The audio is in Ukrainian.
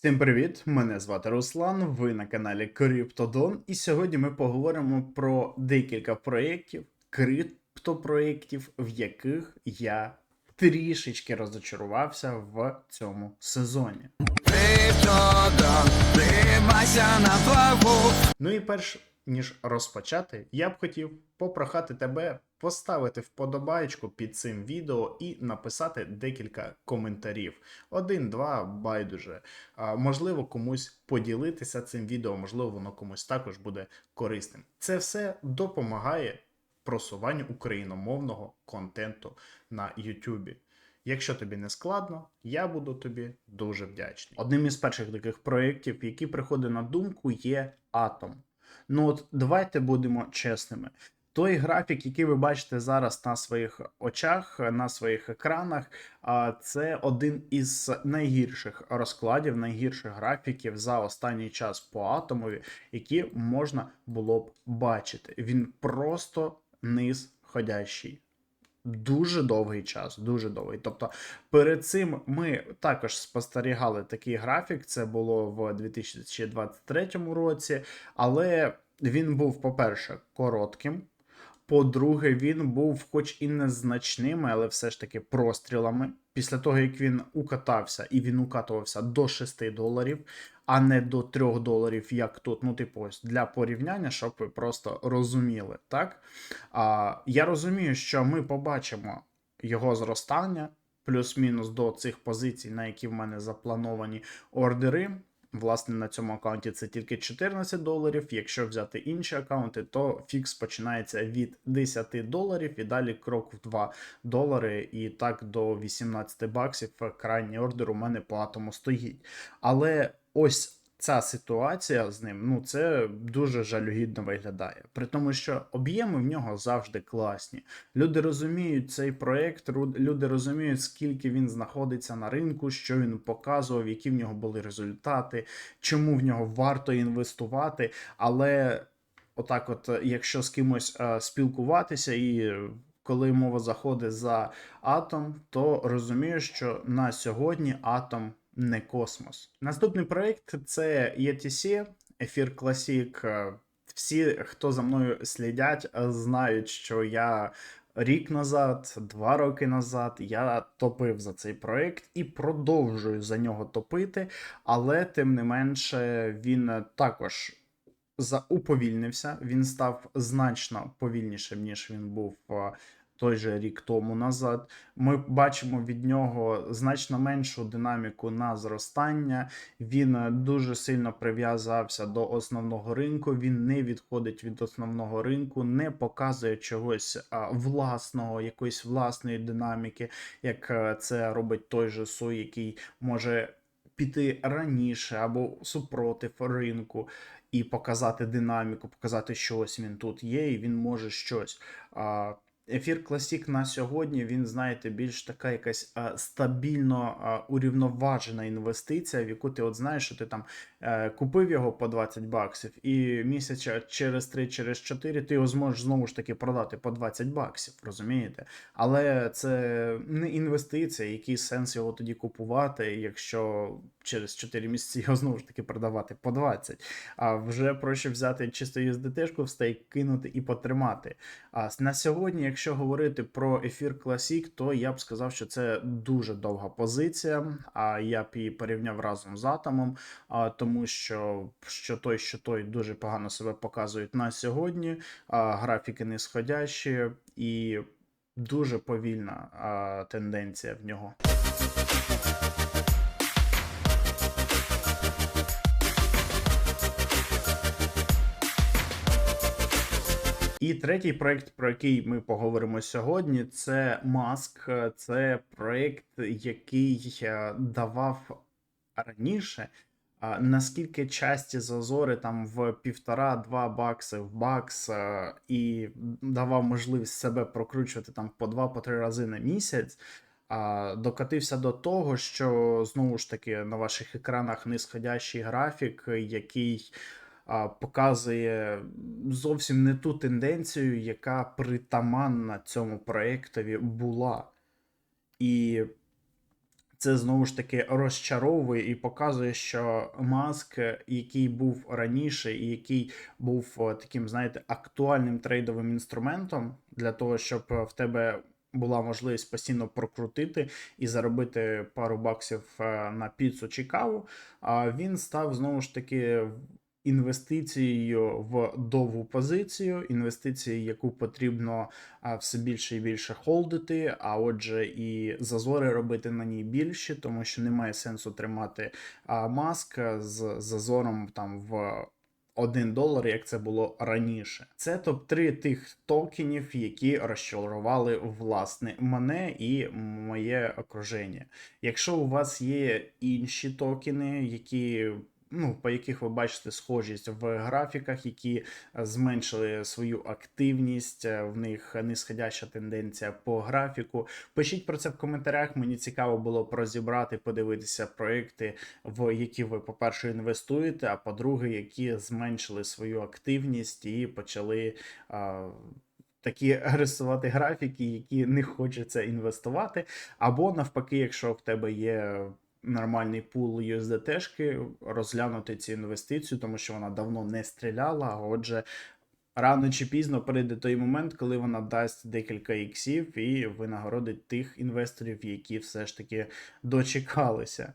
Всім привіт! Мене звати Руслан. Ви на каналі Криптодон. І сьогодні ми поговоримо про декілька проєктів, криптопроєктів, в яких я трішечки розочарувався в цьому сезоні. Криптодон, тримайся на плаву. Ну і перш ніж розпочати, я б хотів попрохати тебе поставити вподобайку під цим відео і написати декілька коментарів. Один, два, байдуже. Можливо, комусь поділитися цим відео, можливо, воно комусь також буде корисним. Це все допомагає просуванню україномовного контенту на YouTube. Якщо тобі не складно, я буду тобі дуже вдячний. Одним із перших таких проєктів, які приходить на думку, є Atom. Ну от давайте будемо чесними. Той графік, який ви бачите зараз на своїх очах, на своїх екранах, це один із найгірших розкладів, найгірших графіків за останній час по атомові, які можна було б бачити. Він просто низ ходящий. Дуже довгий час, дуже довгий. Тобто, перед цим ми також спостерігали такий графік. Це було в 2023 році, але він був, по-перше, коротким. По-друге, він був, хоч і незначними, але все ж таки прострілами. Після того, як він укатався, і він укатувався до 6 доларів, а не до 3 доларів, як тут. Ну, типу, ось для порівняння, щоб ви просто розуміли, так? А, я розумію, що ми побачимо його зростання плюс-мінус до цих позицій, на які в мене заплановані ордери. Власне, на цьому аккаунті це тільки 14 доларів. Якщо взяти інші аккаунти, то фікс починається від 10 доларів і далі крок в 2 долари, і так до 18 баксів. Крайній ордер у мене по атому стоїть. Але ось ця ситуація з ним, ну це дуже жалюгідно виглядає. При тому, що об'єми в нього завжди класні. Люди розуміють цей проект, люди розуміють, скільки він знаходиться на ринку, що він показував, які в нього були результати, чому в нього варто інвестувати. Але отак, от, якщо з кимось е, спілкуватися і. е, Коли мова заходить за атом, то розумію, що на сьогодні атом не космос. Наступний проект це ETC, Ефір Classic. Е, Всі, хто за мною слідять, знають, що я рік назад, два роки назад я топив за цей проект і продовжую за нього топити, але тим не менше він також за уповільнився. Він став значно повільнішим, ніж він був е, той же рік тому назад. Ми бачимо від нього значно меншу динаміку на зростання. Він е, дуже сильно прив'язався до основного ринку. Він не відходить від основного ринку, не показує чогось а, власного, якоїсь власної динаміки, як е, це робить той же Суй, який може піти раніше або супротив ринку і показати динаміку, показати, що ось він тут є, і він може щось. А, Ефір Classic на сьогодні він, знаєте, більш така якась а, стабільно а, урівноважена інвестиція, в яку ти от знаєш, що ти там е, купив його по 20 баксів, і місяця через 3, через 4 ти його зможеш знову ж таки продати по 20 баксів, розумієте? Але це не інвестиція, який сенс його тоді купувати, якщо через 4 місяці його знову ж таки продавати по 20. А вже проще взяти чисто USDT-шку в стейк, кинути і потримати. А на сьогодні, якщо говорити про ефір Classic, то я б сказав, що це дуже довга позиція. А я б її порівняв разом з атомом, тому що що той, що той дуже погано себе показують на сьогодні. Графіки нисходящі і дуже повільна тенденція в нього. І третій проект, про який ми поговоримо сьогодні, це Маск. Це проект, який е, давав раніше. Наскільки часті зазори там в півтора-два бакси в бакс е, і давав можливість себе прокручувати там по два по три рази на місяць, докатився до того, що знову ж таки на ваших екранах нисходящий графік, який показує зовсім не ту тенденцію, яка притаманна цьому проєктові була. І це знову ж таки розчаровує і показує, що маск, який був раніше, і який був таким, знаєте, актуальним трейдовим інструментом для того, щоб е, в тебе була можливість постійно прокрутити і заробити пару баксів е, на піцу чи каву. Він став знову ж таки інвестицією в довгу позицію, інвестицією, яку потрібно все більше і більше холдити, а отже, і зазори робити на ній більші, тому що немає сенсу тримати маск з зазором там в. 1 долар, як це було раніше. Це топ-3 тих токенів, які розчарували власне мене і моє окруження. Якщо у вас є інші токени, які ну, по яких ви бачите схожість в графіках, які е, зменшили свою активність, е, в них нисходяща тенденція по графіку. Пишіть про це в коментарях. Мені цікаво було б розібрати, подивитися проекти, в які ви, по-перше, інвестуєте, а по-друге, які зменшили свою активність і почали. А, Такі рисувати графіки, які не хочеться інвестувати, або навпаки, якщо в тебе є нормальний пул USDT-шки, розглянути цю інвестицію, тому що вона давно не стріляла. А отже, рано чи пізно прийде той момент, коли вона дасть декілька іксів і винагородить тих інвесторів, які все ж таки дочекалися.